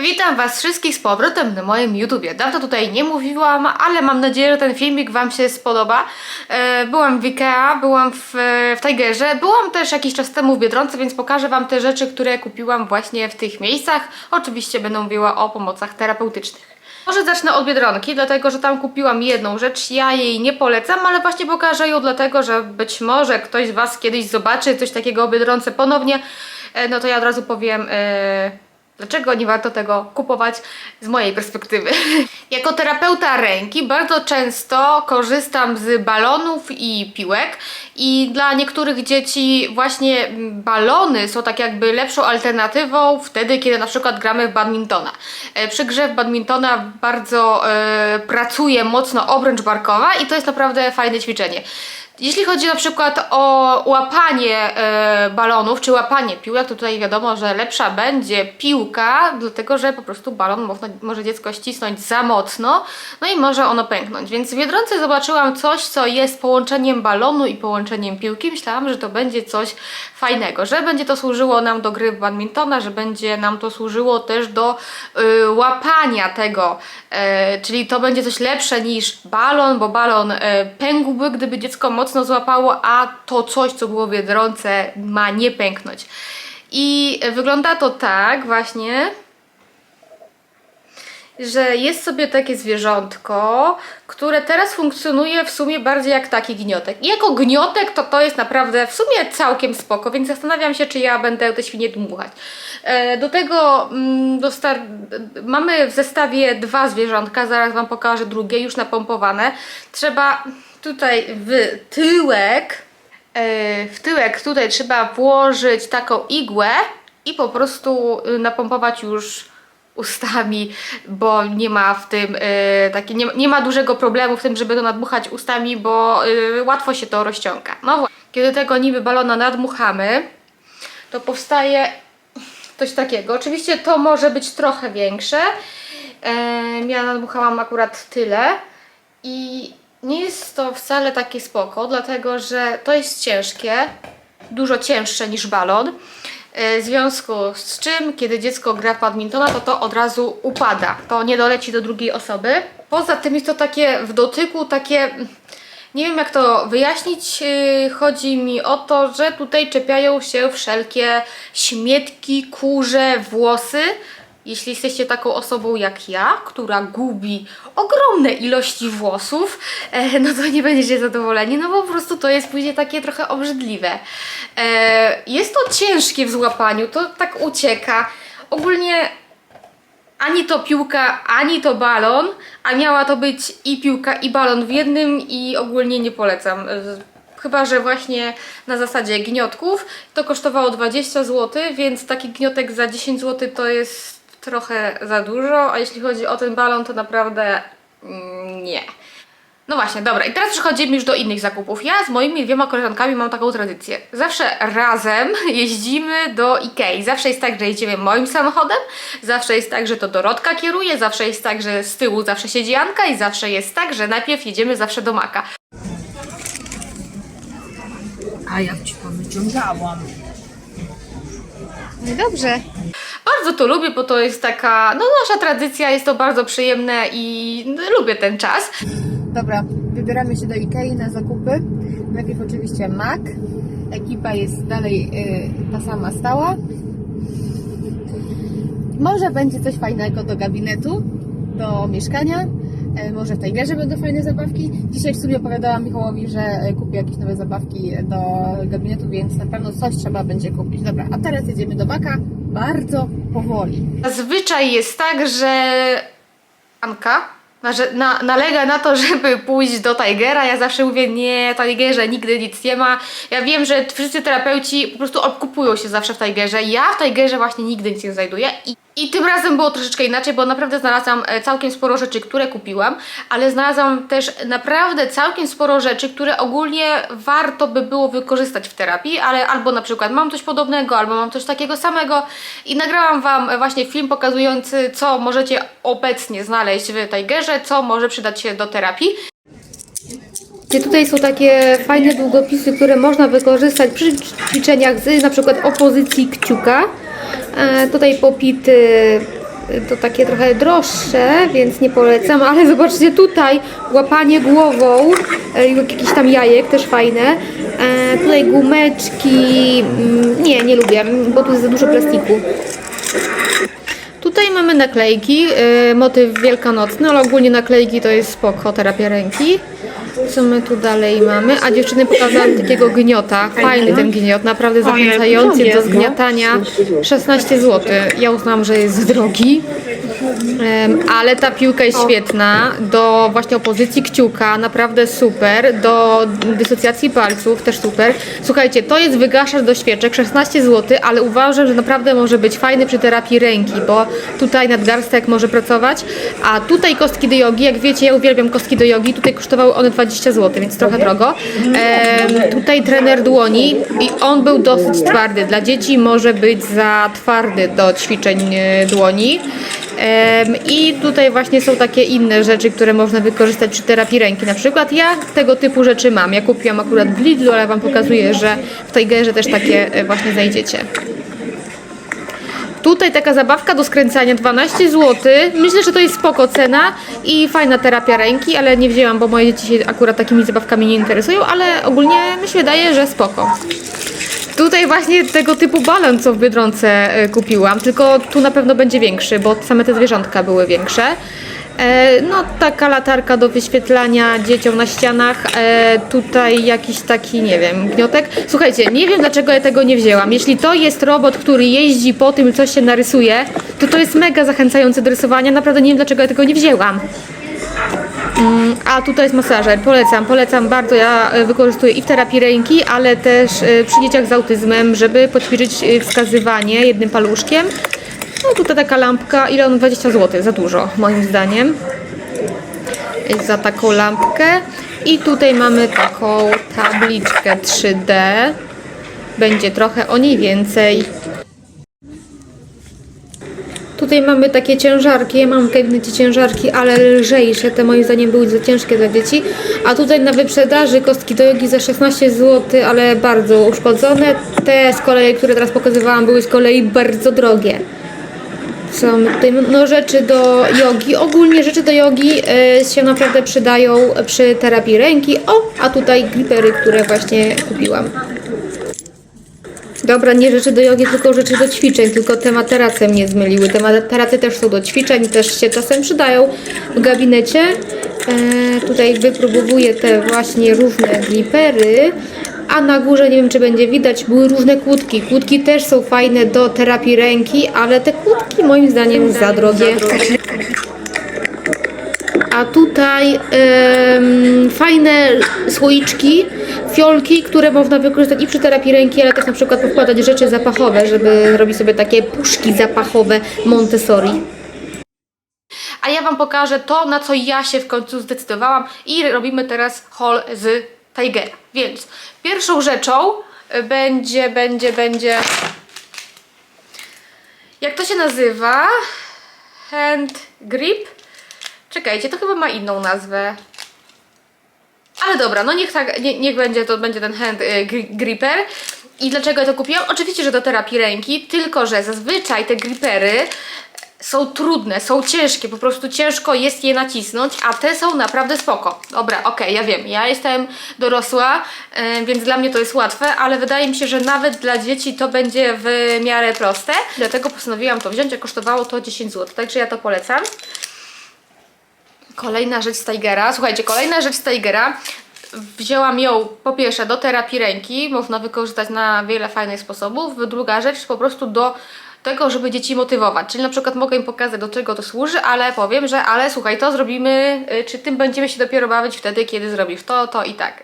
Witam Was wszystkich z powrotem na moim YouTubie. Dawno tutaj nie mówiłam, ale mam nadzieję, że ten filmik Wam się spodoba. E, Byłam w Ikea, byłam w, w Tigerze, byłam też jakiś czas temu w Biedronce, więc pokażę Wam te rzeczy, które kupiłam właśnie w tych miejscach. Oczywiście będę mówiła o pomocach terapeutycznych. Może zacznę od Biedronki, dlatego że tam kupiłam jedną rzecz, ja jej nie polecam, ale właśnie pokażę ją dlatego, że być może ktoś z Was kiedyś zobaczy coś takiego o Biedronce ponownie, E, no to ja od razu powiem... e, Dlaczego nie warto tego kupować z mojej perspektywy? jako terapeuta ręki bardzo często korzystam z balonów i piłek i dla niektórych dzieci właśnie balony są tak jakby lepszą alternatywą wtedy, kiedy na przykład gramy w badmintona. E, Przy grze w badmintona bardzo e, pracuje mocno obręcz barkowa i to jest naprawdę fajne ćwiczenie. Jeśli chodzi na przykład o łapanie e, balonów, czy łapanie piłek, to tutaj wiadomo, że lepsza będzie piłka, dlatego że po prostu balon może dziecko ścisnąć za mocno, no i może ono pęknąć. Więc w Biedronce zobaczyłam coś, co jest połączeniem balonu i połączeniem piłki. Myślałam, że to będzie coś fajnego, że będzie to służyło nam do gry w badmintona, że będzie nam to służyło też do y, łapania tego, e, czyli to będzie coś lepsze niż balon, bo balon e, pękłby, gdyby dziecko mocno złapało, a to coś, co było w ma nie pęknąć. I wygląda to tak właśnie, że jest sobie takie zwierzątko, które teraz funkcjonuje w sumie bardziej jak taki gniotek. I jako gniotek to to jest naprawdę w sumie całkiem spoko, więc zastanawiam się, czy ja będę te świnie dmuchać. E, Do tego mm, mamy w zestawie dwa zwierzątka, zaraz Wam pokażę drugie, już napompowane. Trzeba tutaj w tyłek, e, w tyłek tutaj trzeba włożyć taką igłę i po prostu y, napompować już ustami, bo nie ma w tym y, taki, nie, nie ma dużego problemu w tym, żeby to nadmuchać ustami, bo y, łatwo się to rozciąga. No kiedy tego niby balona nadmuchamy, to powstaje coś takiego. Oczywiście to może być trochę większe. E, ja nadmuchałam akurat tyle i nie jest to wcale takie spoko, dlatego że to jest ciężkie, dużo cięższe niż balon. E, W związku z czym, kiedy dziecko gra w badmintona, to to od razu upada. To nie doleci do drugiej osoby. Poza tym jest to takie w dotyku, takie. Nie wiem jak to wyjaśnić. Yy, Chodzi mi o to, że tutaj czepiają się wszelkie śmietki, kurze, włosy. Jeśli jesteście taką osobą jak ja, która gubi ogromne ilości włosów, e, no to nie będziecie zadowoleni, no bo po prostu to jest później takie trochę obrzydliwe. E, jest to ciężkie w złapaniu, to tak ucieka. Ogólnie ani to piłka, ani to balon, a miała to być i piłka, i balon w jednym i ogólnie nie polecam. E, Chyba, że właśnie na zasadzie gniotków to kosztowało 20 zł, więc taki gniotek za 10 zł to jest trochę za dużo, a jeśli chodzi o ten balon, to naprawdę mm, nie. No właśnie, dobra, i teraz przechodzimy już do innych zakupów. Ja z moimi dwiema koleżankami mam taką tradycję. Zawsze razem jeździmy do Ikei. Zawsze jest tak, że jedziemy moim samochodem, zawsze jest tak, że to Dorotka kieruje, zawsze jest tak, że z tyłu zawsze siedzi Anka i zawsze jest tak, że najpierw jedziemy zawsze do Maka. A ja ci powyciągałam. No dobrze. Bardzo to lubię, bo to jest taka, no nasza tradycja, jest to bardzo przyjemne i lubię ten czas. Dobra, wybieramy się do Ikei na zakupy. Najpierw oczywiście Mac. Ekipa jest dalej y, ta sama stała. Może będzie coś fajnego do gabinetu, do mieszkania. E, Może w tej wieży będą fajne zabawki. Dzisiaj w sumie opowiadałam Michałowi, że e, kupię jakieś nowe zabawki do gabinetu, więc na pewno coś trzeba będzie kupić. Dobra, a teraz jedziemy do Maka bardzo powoli. Zazwyczaj jest tak, że Anka na, na, nalega na to, żeby pójść do Tigera. Ja zawsze mówię, nie, Tigerze nigdy nic nie ma. Ja wiem, że wszyscy terapeuci po prostu odkupują się zawsze w Tigerze. Ja w Tigerze właśnie nigdy nic nie znajduję. I, I tym razem było troszeczkę inaczej, bo naprawdę znalazłam e, całkiem sporo rzeczy, które kupiłam, ale znalazłam też naprawdę całkiem sporo rzeczy, które ogólnie warto by było wykorzystać w terapii, ale albo na przykład mam coś podobnego, albo mam coś takiego samego i nagrałam Wam właśnie film pokazujący, co możecie obecnie znaleźć w Tigerze, co może przydać się do terapii. Tutaj są takie fajne długopisy, które można wykorzystać przy ćwiczeniach z na przykład opozycji kciuka. E, tutaj popity to takie trochę droższe, więc nie polecam, ale zobaczcie tutaj, łapanie głową e, jakichś tam jajek, też fajne. E, tutaj gumeczki, mm, nie, nie lubię, bo tu jest za dużo plastiku. Tutaj mamy naklejki, y, motyw wielkanocny, ale ogólnie naklejki to jest spoko, terapia ręki. Co my tu dalej mamy? A dziewczyny pokazałam takiego gniota. Fajny ten gniot, naprawdę zachęcający do zgniatania. 16 zł. Ja uznałam, że jest drogi. Ale ta piłka jest świetna. Do właśnie opozycji kciuka, naprawdę super, do dysocjacji palców też super. Słuchajcie, to jest wygaszacz do świeczek, 16 zł, ale uważam, że naprawdę może być fajny przy terapii ręki, bo tutaj nadgarstek może pracować, a tutaj kostki do jogi, jak wiecie, ja uwielbiam kostki do jogi, tutaj kosztowały one 20 zł, więc trochę drogo. Em, tutaj trener dłoni i on był dosyć twardy, dla dzieci może być za twardy do ćwiczeń e, dłoni. I tutaj właśnie są takie inne rzeczy, które można wykorzystać przy terapii ręki. Na przykład ja tego typu rzeczy mam. Ja kupiłam akurat w Lidlu, ale Wam pokazuję, że w Tigerze też takie e, właśnie znajdziecie. Tutaj taka zabawka do skręcania 12 zł. Myślę, że to jest spoko cena i fajna terapia ręki, ale nie wzięłam, bo moje dzieci się akurat takimi zabawkami nie interesują, ale ogólnie mi się wydaje, że spoko. Tutaj właśnie tego typu balon, co w Biedronce e, kupiłam, tylko tu na pewno będzie większy, bo same te zwierzątka były większe. E, No, taka latarka do wyświetlania dzieciom na ścianach. E, tutaj jakiś taki, nie wiem, gniotek. Słuchajcie, nie wiem dlaczego ja tego nie wzięłam. Jeśli to jest robot, który jeździ po tym, co się narysuje, to to jest mega zachęcające do rysowania. Naprawdę nie wiem dlaczego ja tego nie wzięłam. Mm, A tutaj jest masażer. Polecam, polecam bardzo. Ja e, wykorzystuję i w terapii ręki, ale też e, przy dzieciach z autyzmem, żeby poćwiczyć e, wskazywanie jednym paluszkiem. No tutaj taka lampka, ile on 20 zł, za dużo moim zdaniem. Za taką lampkę. I tutaj mamy taką tabliczkę 3D. Będzie trochę o niej więcej. Tutaj mamy takie ciężarki, ja mam gabinecie ciężarki, ale lżejsze, te moim zdaniem były za ciężkie dla dzieci. A tutaj na wyprzedaży kostki do jogi za 16 zł, ale bardzo uszkodzone. Te z kolei, które teraz pokazywałam, były z kolei bardzo drogie. Są tutaj no, rzeczy do jogi. Ogólnie rzeczy do jogi e, się naprawdę przydają przy terapii ręki. O, a tutaj gripery, które właśnie kupiłam. Dobra, nie rzeczy do jogi, tylko rzeczy do ćwiczeń, tylko te materace mnie zmyliły. Te materace też są do ćwiczeń, też się czasem przydają w gabinecie. E, tutaj wypróbowuję te właśnie różne glipery, a na górze, nie wiem czy będzie widać, były różne kłódki. Kłódki też są fajne do terapii ręki, ale te kłódki moim zdaniem za drogie. A tutaj fajne słoiczki, fiolki, które można wykorzystać i przy terapii ręki, ale też na przykład podkładać rzeczy zapachowe, żeby robić sobie takie puszki zapachowe Montessori. A ja Wam pokażę to, na co ja się w końcu zdecydowałam i robimy teraz haul z Tigera. Więc pierwszą rzeczą y, będzie, będzie, będzie... Jak to się nazywa? Hand grip? Czekajcie, to chyba ma inną nazwę. Ale dobra, no niech, tak, nie, niech będzie to będzie ten hand y, gri- gripper. I dlaczego ja to kupiłam? Oczywiście, że do terapii ręki, tylko że zazwyczaj te gripery są trudne, są ciężkie, po prostu ciężko jest je nacisnąć, a te są naprawdę spoko. Dobra, okej, ja wiem, ja jestem dorosła, y, więc dla mnie to jest łatwe, ale wydaje mi się, że nawet dla dzieci to będzie w miarę proste. Dlatego postanowiłam to wziąć, a kosztowało to 10 zł, także ja to polecam. Kolejna rzecz z Tigera. Słuchajcie, kolejna rzecz z Tigera. Wzięłam ją po pierwsze do terapii ręki, można wykorzystać na wiele fajnych sposobów. Druga rzecz po prostu do tego, żeby dzieci motywować. Czyli na przykład mogę im pokazać, do czego to służy, ale powiem, że ale słuchaj, to zrobimy, y, czy tym będziemy się dopiero bawić wtedy, kiedy zrobisz to, to i tak.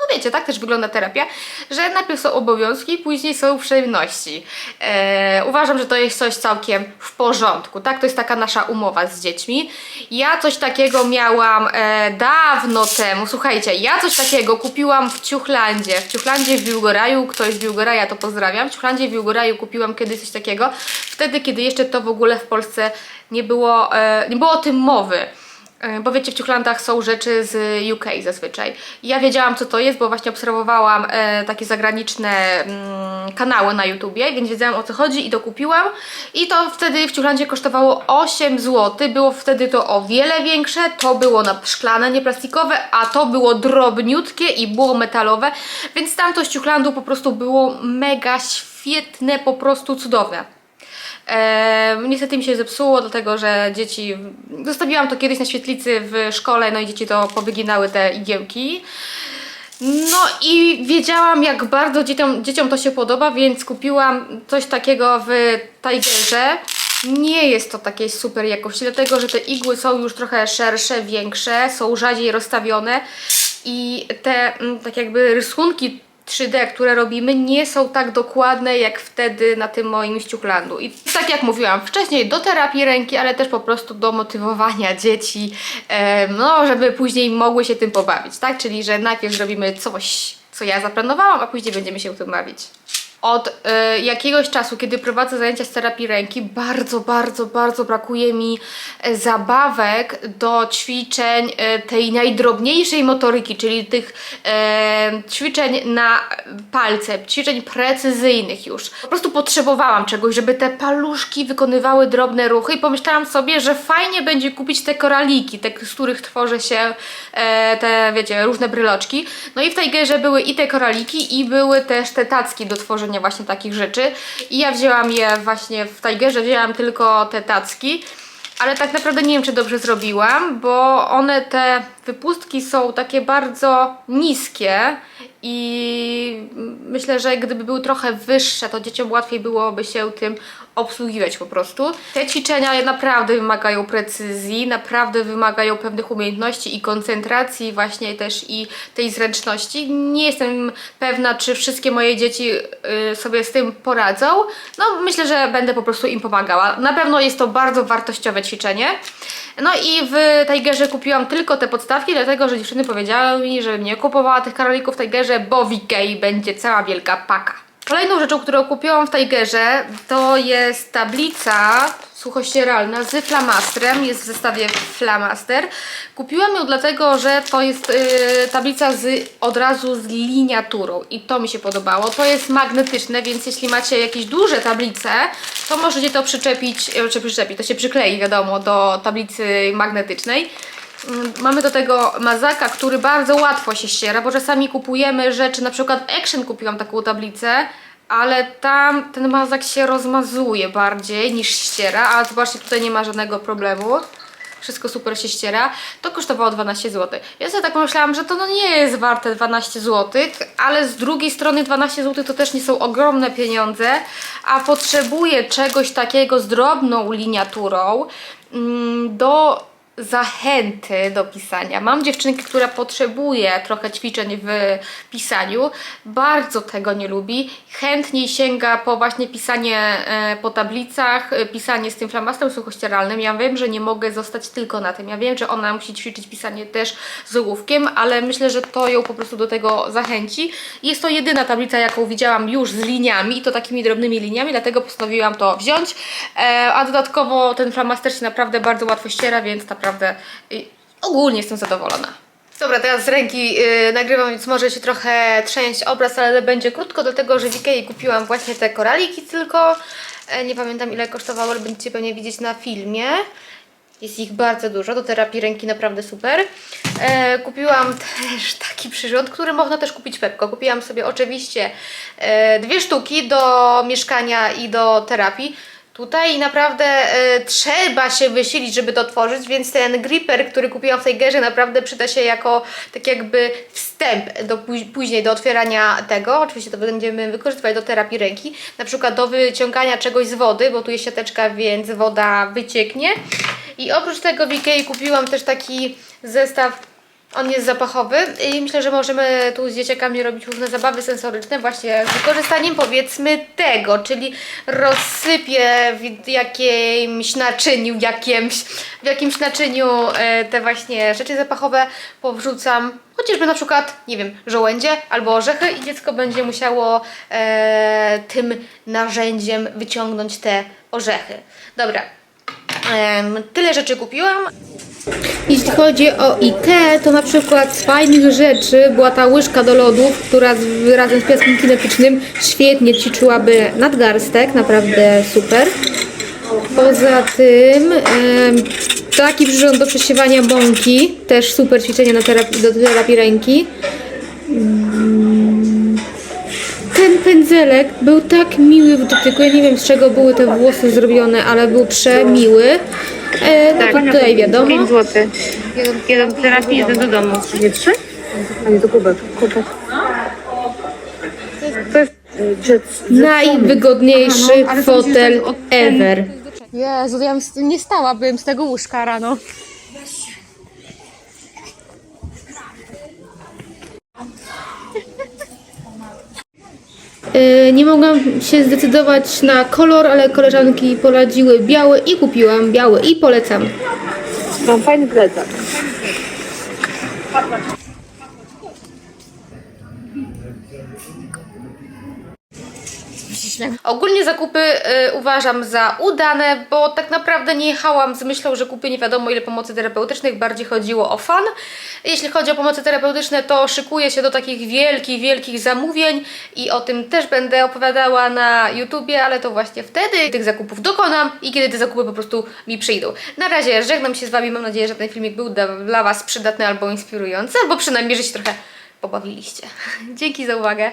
No wiecie, tak też wygląda terapia, że najpierw są obowiązki, później są przyjemności. E, uważam, że to jest coś całkiem w porządku, tak? To jest taka nasza umowa z dziećmi. Ja coś takiego miałam e, dawno temu, słuchajcie, ja coś takiego kupiłam w Ciuchlandzie, w Ciuchlandzie w Biłgoraju, kto jest z Biłgoraja to pozdrawiam, w Ciuchlandzie w Biłgoraju kupiłam kiedyś coś takiego, wtedy kiedy jeszcze to w ogóle w Polsce nie było, e, nie było o tym mowy. E, Bo wiecie, w Ciuchlandach są rzeczy z UK zazwyczaj. Ja wiedziałam, co to jest, bo właśnie obserwowałam e, takie zagraniczne mm, kanały na YouTubie, więc wiedziałam o co chodzi i to kupiłam. I to wtedy w Ciuchlandzie kosztowało 8 zł. Było wtedy to o wiele większe. To było na szklane, nie plastikowe, a to było drobniutkie i było metalowe. Więc tamto z Ciuchlandu po prostu było mega świetne, po prostu cudowne. Niestety mi się zepsuło, dlatego że dzieci. Zostawiłam to kiedyś na świetlicy w szkole, no i dzieci to powyginały te igiełki. No i wiedziałam, jak bardzo dzieciom, dzieciom to się podoba, więc kupiłam coś takiego w Tigerze. Nie jest to takiej super jakości, dlatego że te igły są już trochę szersze, większe, są rzadziej rozstawione i te mm, tak jakby rysunki 3D, które robimy, nie są tak dokładne jak wtedy na tym moim ściuchlandu. I tak jak mówiłam wcześniej, do terapii ręki, ale też po prostu do motywowania dzieci, no, żeby później mogły się tym pobawić, tak? Czyli, że najpierw zrobimy coś, co ja zaplanowałam, a później będziemy się tym bawić. Od e, jakiegoś czasu, kiedy prowadzę zajęcia z terapii ręki, bardzo, bardzo, bardzo brakuje mi e, zabawek do ćwiczeń e, tej najdrobniejszej motoryki, czyli tych e, ćwiczeń na palce, ćwiczeń precyzyjnych już. Po prostu potrzebowałam czegoś, żeby te paluszki wykonywały drobne ruchy i pomyślałam sobie, że fajnie będzie kupić te koraliki, te, z których tworzy się e, te, wiecie, różne bryloczki. No i w Tigerze były i te koraliki i były też te tacki do tworzenia właśnie takich rzeczy. I ja wzięłam je właśnie w Tigerze, wzięłam tylko te tacki. Ale tak naprawdę nie wiem, czy dobrze zrobiłam, bo one, te wypustki są takie bardzo niskie i myślę, że gdyby były trochę wyższe, to dzieciom łatwiej byłoby się tym obsługiwać po prostu. Te ćwiczenia naprawdę wymagają precyzji, naprawdę wymagają pewnych umiejętności i koncentracji właśnie też i tej zręczności. Nie jestem pewna, czy wszystkie moje dzieci y, sobie z tym poradzą. No myślę, że będę po prostu im pomagała. Na pewno jest to bardzo wartościowe ćwiczenie. No i w Tigerze kupiłam tylko te podstawki, dlatego że dziewczyny powiedziały mi, żebym nie kupowała tych karolików w Tigerze, bo w Ikei będzie cała wielka paka. Kolejną rzeczą, którą kupiłam w Tigerze, to jest tablica suchościeralna z flamastrem, jest w zestawie flamaster. Kupiłam ją dlatego, że to jest yy, tablica z, od razu z liniaturą i to mi się podobało. To jest magnetyczne, więc jeśli macie jakieś duże tablice, to możecie to przyczepić, e, czy przyczepić, to się przyklei wiadomo do tablicy magnetycznej. Mm, Mamy do tego mazaka, który bardzo łatwo się ściera, bo czasami kupujemy rzeczy, na przykład Action kupiłam taką tablicę, ale tam ten mazak się rozmazuje bardziej niż ściera, a zobaczcie, tutaj nie ma żadnego problemu. Wszystko super się ściera. To kosztowało 12 zł. Ja sobie tak pomyślałam, że to no nie jest warte 12 zł, ale z drugiej strony 12 zł to też nie są ogromne pieniądze, a potrzebuję czegoś takiego z drobną liniaturą mm, do zachęty do pisania. Mam dziewczynkę, która potrzebuje trochę ćwiczeń w pisaniu, bardzo tego nie lubi, chętniej sięga po właśnie pisanie e, po tablicach, e, pisanie z tym flamastrem suchościeralnym. Ja wiem, że nie mogę zostać tylko na tym. Ja wiem, że ona musi ćwiczyć pisanie też z ołówkiem, ale myślę, że to ją po prostu do tego zachęci. Jest to jedyna tablica, jaką widziałam już z liniami i to takimi drobnymi liniami, dlatego postanowiłam to wziąć. E, a dodatkowo ten flamaster się naprawdę bardzo łatwo ściera, więc naprawdę y, ogólnie jestem zadowolona. Dobra, teraz z ręki yy, nagrywam, więc może się trochę trzęść obraz, ale będzie krótko, dlatego że w Ikei kupiłam właśnie te koraliki tylko. E, nie pamiętam ile kosztowało, ale będziecie pewnie widzieć na filmie. Jest ich bardzo dużo, do terapii ręki naprawdę super. E, kupiłam też taki przyrząd, który można też kupić Pepko. Kupiłam sobie oczywiście e, dwie sztuki do mieszkania i do terapii. Tutaj naprawdę e, trzeba się wysilić, żeby to tworzyć, więc ten gripper, który kupiłam w Tigerze naprawdę przyda się jako tak jakby wstęp do póź- później do otwierania tego. Oczywiście to będziemy wykorzystywać do terapii ręki, na przykład do wyciągania czegoś z wody, bo tu jest siateczka, więc woda wycieknie. I oprócz tego w Ikei kupiłam też taki zestaw on jest zapachowy i myślę, że możemy tu z dzieciakami robić różne zabawy sensoryczne właśnie z wykorzystaniem powiedzmy tego, czyli rozsypię w jakimś naczyniu, jakimś, w jakimś naczyniu e, te właśnie rzeczy zapachowe, powrzucam chociażby na przykład, nie wiem, żołędzie albo orzechy i dziecko będzie musiało e, tym narzędziem wyciągnąć te orzechy. Dobra, Em, tyle rzeczy kupiłam. Jeśli chodzi o IKEA, to na przykład z fajnych rzeczy była ta łyżka do lodów, która z, razem z piaskiem kinetycznym świetnie ćwiczyłaby nadgarstek, naprawdę super. Poza tym taki przyrząd do przesiewania bąki, też super ćwiczenie na terapii, do terapii ręki. Mm, Ten pędzelek był tak miły w dotyku, ja nie wiem z czego były te włosy zrobione, ale był przemiły. E, no to tutaj wiadomo. zł. Jeden do terapii, jeden do domu. Nie trzy? A nie, to kubek. Kubek. To jest jet. Najwygodniejszy fotel ever. Jezu, ja bym nie stała, byłem z tego łóżka rano. Nie mogłam się zdecydować na kolor, ale koleżanki poradziły biały i kupiłam biały i polecam. Mam fajny plecak. Ogólnie zakupy y, uważam za udane, bo tak naprawdę nie jechałam z myślą, że kupię nie wiadomo ile pomocy terapeutycznych, bardziej chodziło o fan. Jeśli chodzi o pomocy terapeutyczne, to szykuję się do takich wielkich, wielkich zamówień i o tym też będę opowiadała na YouTubie, ale to właśnie wtedy tych zakupów dokonam i kiedy te zakupy po prostu mi przyjdą. Na razie żegnam się z Wami, mam nadzieję, że ten filmik był dla- dla Was przydatny albo inspirujący, albo przynajmniej, że się trochę pobawiliście. Dzięki za uwagę.